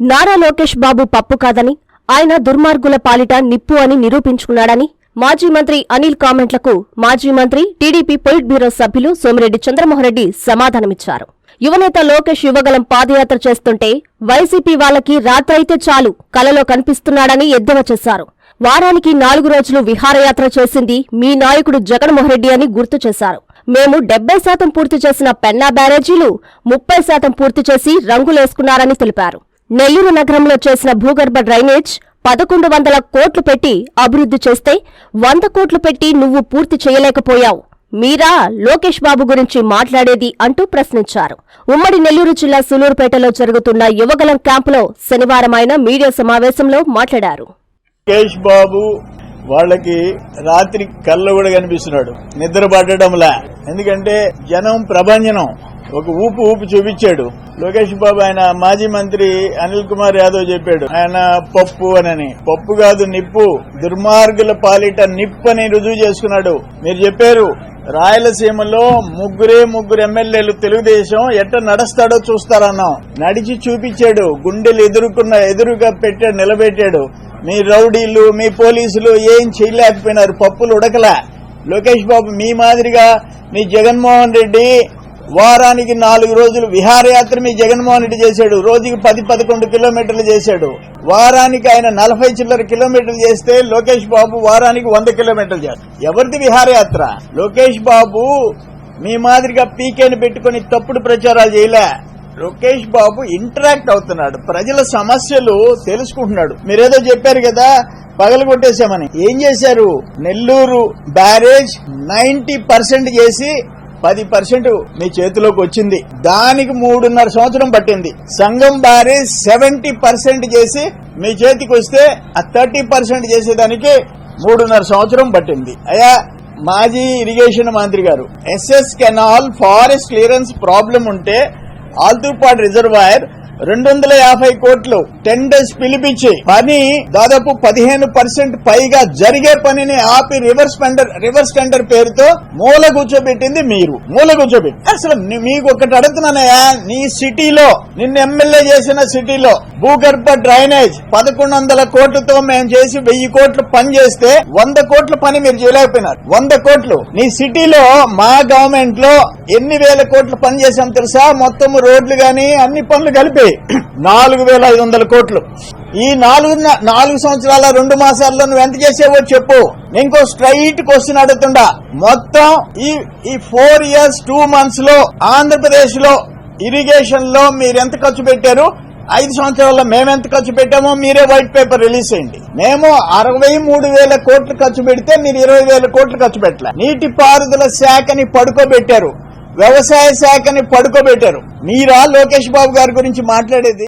నారా లోకేష్ బాబు పప్పు కాదని ఆయన దుర్మార్గుల పాలిట నిప్పు అని నిరూపించుకున్నాడని మాజీ మంత్రి అనిల్ కామెంట్లకు మాజీ మంత్రి టీడీపీ పొలిట్ బ్యూరో సభ్యులు సోమిరెడ్డి చంద్రమోహన్రెడ్డి సమాధానమిచ్చారు. యువనేత లోకేష్ యువగలం పాదయాత్ర చేస్తుంటే వైసీపీ వాళ్ళకి రాత్రైతే చాలు కలలో కనిపిస్తున్నాడని ఎద్దేవా చేశారు. వారానికి నాలుగు రోజులు విహారయాత్ర చేసింది మీ నాయకుడు జగన్మోహన్రెడ్డి అని గుర్తు చేశారు. మేము డెబ్బై శాతం పూర్తి చేసిన పెన్నా బ్యారేజీలు ముప్పై శాతం పూర్తి చేసి రంగులేసుకున్నారని తెలిపారు. నెల్లూరు నగరంలో చేసిన భూగర్భ డ్రైనేజ్ పదకొండు వందల కోట్లు పెట్టి అభివృద్ధి చేస్తే వంద కోట్లు పెట్టి నువ్వు పూర్తి చేయలేకపోయావు. మీరా లోకేష్ బాబు గురించి మాట్లాడేది అంటూ ప్రశ్నించారు. ఉమ్మడి నెల్లూరు జిల్లా సులూరుపేటలో జరుగుతున్న యువగలం క్యాంపులో శనివారం ఆయన మీడియా సమావేశంలో మాట్లాడారు. లోకేష్ బాబు వాళ్ళకి రాత్రి కళ్ళు కూడా కనిపిస్తున్నాడు. నిద్ర పట్టడంలా. ఎందుకంటే జనం ప్రభంజనం. ఒక ఊపు ఊపు చూపించాడు. లోకేష్ బాబు ఆయన మాజీ మంత్రి అనిల్ కుమార్ యాదవ్ చెప్పాడు. ఆయన పప్పు అనని. పప్పు కాదు నిప్పు. దుర్మార్గుల పాలిట నిప్పు అని రుజువు చేసుకున్నాడు. మీరు చెప్పారు రాయలసీమలో ముగ్గురే ముగ్గురు ఎమ్మెల్యేలు తెలుగుదేశం ఎట్ట నడుస్తాడో చూస్తారన్నాం. నడిచి చూపించాడు గుండెలు ఎదుర్కొన్న ఎదురుగా పెట్టాడు నిలబెట్టాడు. మీ రౌడీలు మీ పోలీసులు ఏం చేయలేకపోయినారు పప్పులు ఉడకలా. లోకేష్ బాబు మీ మాదిరిగా మీ జగన్మోహన్ రెడ్డి వారానికి నాలుగు రోజులు విహారయాత్ర మీ జగన్మోహన్ రెడ్డి చేశాడు. రోజుకి పది పదకొండు కిలోమీటర్లు చేశాడు. వారానికి ఆయన నలభై చిల్లర కిలోమీటర్లు చేస్తే లోకేష్ బాబు వారానికి వంద కిలోమీటర్లు చేస్తారు ఎవరిది విహారయాత్ర? లోకేష్ బాబు మీ మాదిరిగా పీకేని పెట్టుకుని తప్పుడు ప్రచారాలు చేయలే. లోకేష్ బాబు ఇంటరాక్ట్ అవుతున్నాడు. ప్రజల సమస్యలు తెలుసుకుంటున్నాడు. మీరేదో చెప్పారు కదా పగలు కొట్టేశామని. ఏం చేశారు? నెల్లూరు బ్యారేజ్ నైన్టీ పర్సెంట్ చేసి పది పర్సెంట్ మీ చేతిలోకి వచ్చింది. దానికి మూడున్నర సంవత్సరం పట్టింది. సంఘం బ్యారేజ్ సెవెంటీ పర్సెంట్ చేసి మీ చేతికి వస్తే ఆ థర్టీ పర్సెంట్ చేసేదానికి మూడున్నర సంవత్సరం పట్టింది. అయ్యా మాజీ ఇరిగేషన్ మంత్రి గారు SS canal forest clearance problem ఉంటే ఆల్తూపాడు రిజర్వాయర్ రెండు వందల యాభై కోట్లు టెండర్స్ పిలిపించి పని దాదాపు పదిహేను పర్సెంట్ పైగా జరిగే పనిని ఆపి రివర్స్ టెండర్ రివర్స్ టెండర్ పేరుతో మూల కూర్చోబెట్టింది మీరు. మూల కూర్చోబెట్టి. అసలు మీకు ఒకటి అడుగుతున్నానయ్యా నీ సిటీలో నిన్న ఎమ్మెల్యే చేసిన సిటీలో భూగర్భ డ్రైనేజ్ పదకొండు వందల కోట్లతో మేము చేసి వెయ్యి కోట్లు పని చేస్తే వంద కోట్ల పని మీరు చేయలేకపోయినారు. వంద కోట్లు. నీ సిటీలో మా గవర్నమెంట్లో ఎన్ని వేల కోట్లు పని చేసాం తెలుసా? మొత్తం రోడ్లు గాని అన్ని పనులు కలిపి. నాలుగు వేల ఐదు వందల కోట్లు. ఈ నాలుగు నాలుగు సంవత్సరాల రెండు మాసాల్లో నువ్వు ఎంత చేసేవో చెప్పు. ఇంకో స్ట్రైట్ క్వశ్చన్ అడుగుతుండా. మొత్తం ఈ ఈ ఫోర్ ఇయర్స్ టూ మంత్స్లో ఆంధ్రప్రదేశ్లో ఇరిగేషన్లో మీరు ఎంత ఖర్చు పెట్టారు? ఐదు సంవత్సరాల్లో మేము ఎంత ఖర్చు పెట్టామో మీరే వైట్ పేపర్ రిలీజ్ చేయండి. మేము అరవై మూడు వేల కోట్లు ఖర్చు పెడితే మీరు ఇరవై వేల కోట్లు ఖర్చు పెట్టలే. నీటి పారుదల శాఖని పడుకోబెట్టారు. వ్యవసాయ శాఖని పడుకోబెట్టారు. మీరా లోకేష్ బాబు గారి గురించి మాట్లాడేది?